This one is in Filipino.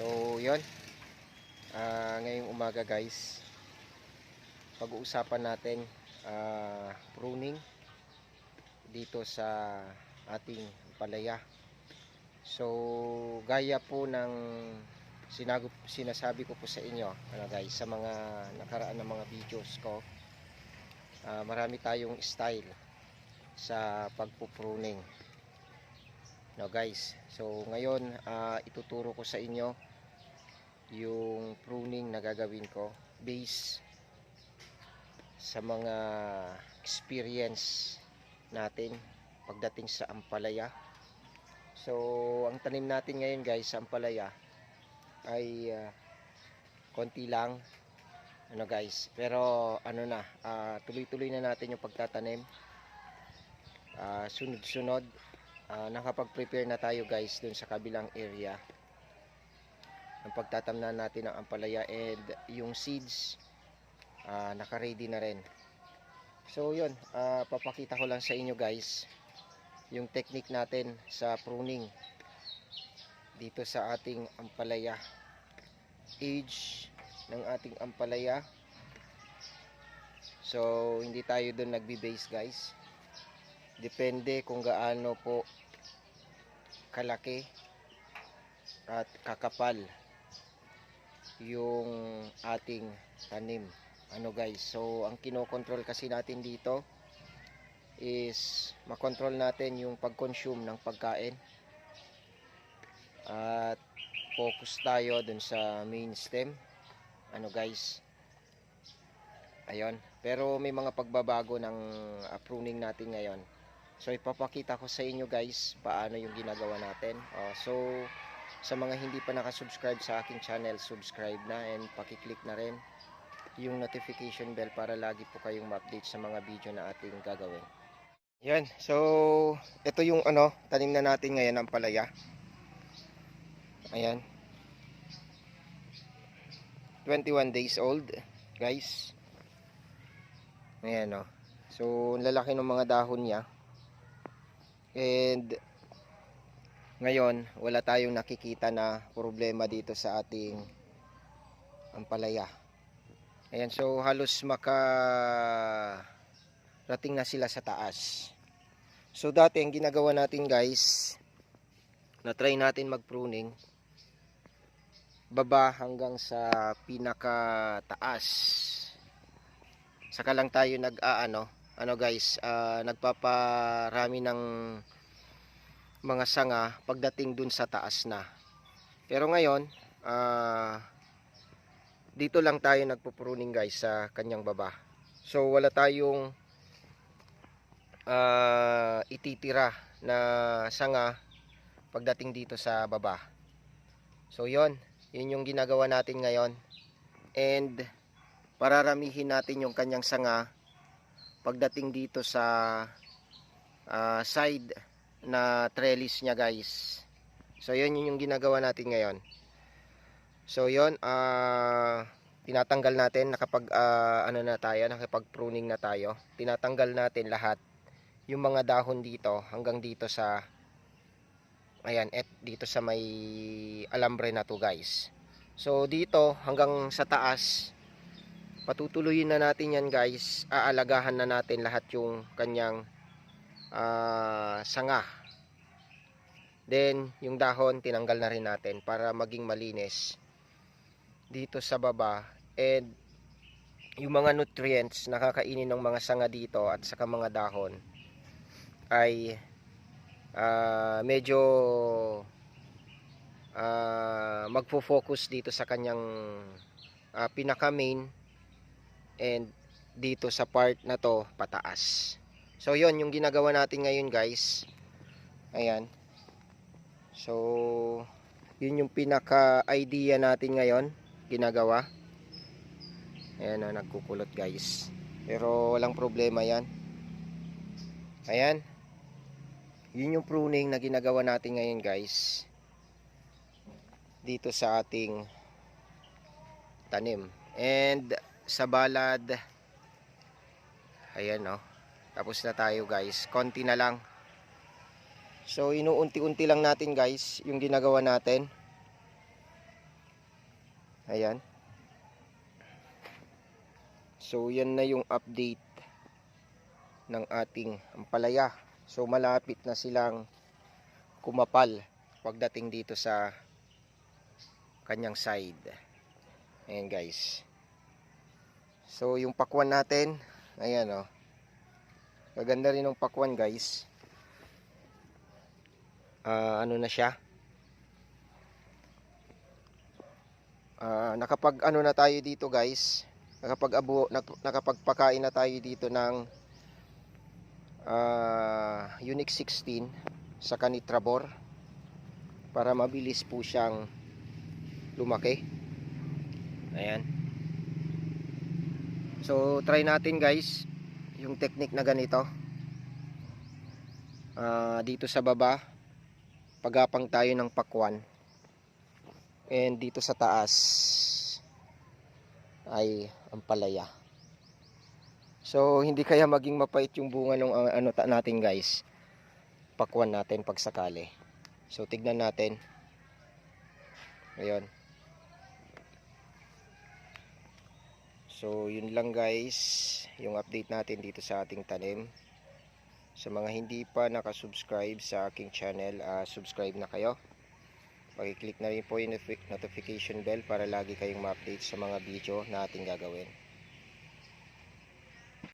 So, yun. Ah, ngayong umaga guys, pag-uusapan natin ah, pruning dito sa ating palaya. So, gaya po ng sinago, sinasabi ko po sa inyo, ano guys, sa mga nakaraan ng mga videos ko, ah, marami tayong style sa pagpupruning. No guys, so ngayon ah, ituturo ko sa inyo yung pruning na gagawin ko based sa mga experience natin pagdating sa ampalaya. So, ang tanim natin ngayon guys sa ampalaya ay ah, konti lang. Ano guys, pero ano na, ah, tuloy-tuloy na natin yung pagtatanim. Sunod-sunod Ah, nakapag-prepare na tayo guys dun sa kabilang area. Ng pagtatamnan natin ng ampalaya and yung seeds ah, naka-ready na rin. So yun ah, papakita ko lang sa inyo guys yung technique natin sa pruning dito sa ating ampalaya. Age ng ating ampalaya. So hindi tayo dun nagbe-base guys depende kung gaano po kalaki at kakapal yung ating tanim. Ano guys so ang kinokontrol kasi natin dito is makontrol natin yung pag-consume ng pagkain. At focus tayo dun sa main stem. Ano guys ayun. Pero may mga pagbabago ng uh, pruning natin ngayon So ipapakita ko sa inyo guys paano yung ginagawa natin. Oh, so sa mga hindi pa nakasubscribe sa aking channel, subscribe na and paki-click na rin yung notification bell para lagi po kayong ma-update sa mga video na ating gagawin. Yan. So ito yung ano, tanim na natin ngayon ang palaya. Ayan. 21 days old, guys. Ayan oh. So, lalaki ng mga dahon niya. And ngayon, wala tayong nakikita na problema dito sa ating ampalaya. Ayan, so halos maka rating na sila sa taas. So dati ang ginagawa natin guys, na try natin mag-pruning baba hanggang sa pinaka taas. Saka lang tayo nag-aano, ano guys, ah, nagpaparami ng mga sanga pagdating dun sa taas na. Pero ngayon, ah, dito lang tayo nagpupruning guys sa kanyang baba. So wala tayong ah, ititira na sanga pagdating dito sa baba. So yon, yun yung ginagawa natin ngayon. And pararamihin natin yung kanyang sanga pagdating dito sa ah, side na trellis niya guys. So yun yun yung ginagawa natin ngayon. So yun ah tinatanggal natin. Nakapag ah, ano na tayo nakapag pruning na tayo. Tinatanggal natin lahat yung mga dahon dito hanggang dito sa ayan et dito sa may alambre na to guys. So dito hanggang sa taas patutuloyin na natin yan guys. Aalagahan na natin lahat yung kanyang ah, sanga. Then yung dahon tinanggal na rin natin para maging malinis dito sa baba. And yung mga nutrients na kakainin ng mga sanga dito at saka mga dahon ay ah, medyo ah, magfo-focus dito sa kanyang ah, pinaka main and dito sa part na to pataas. So yon yung ginagawa natin ngayon guys. Ayan. So yun yung pinaka idea natin ngayon ginagawa. Ayan na nagkukulot guys. Pero walang problema yan. Ayan. Yun yung pruning na ginagawa natin ngayon guys. Dito sa ating tanim. And sa balad ayan no tapos na tayo guys konti na lang so inuunti-unti lang natin guys yung ginagawa natin Ayan. So, yan na yung update ng ating ampalaya. So, malapit na silang kumapal pagdating dito sa kanyang side. Ayan guys. So, yung pakwan natin, ayan. Oh. Maganda rin yung pakwan guys. Ah, ano na siya? Ah, nakapag ano na tayo dito guys. Nakapag abo, nak- nakapagpakain na tayo dito ng ah, Unix 16 sa Canitrabor para mabilis po siyang lumaki. Ayan. So, try natin guys yung technique na ganito. Ah, dito sa baba, pagapang tayo ng pakwan. And dito sa taas ay ang palaya. So, hindi kaya maging mapait yung bunga ng uh, ano ta natin guys. Pakwan natin pag sakali. So, tignan natin. Ayun. So, yun lang guys, yung update natin dito sa ating tanim. Sa mga hindi pa nakasubscribe sa aking channel, ah, subscribe na kayo. Pakiclick na rin po yung notifi- notification bell para lagi kayong ma-update sa mga video na ating gagawin.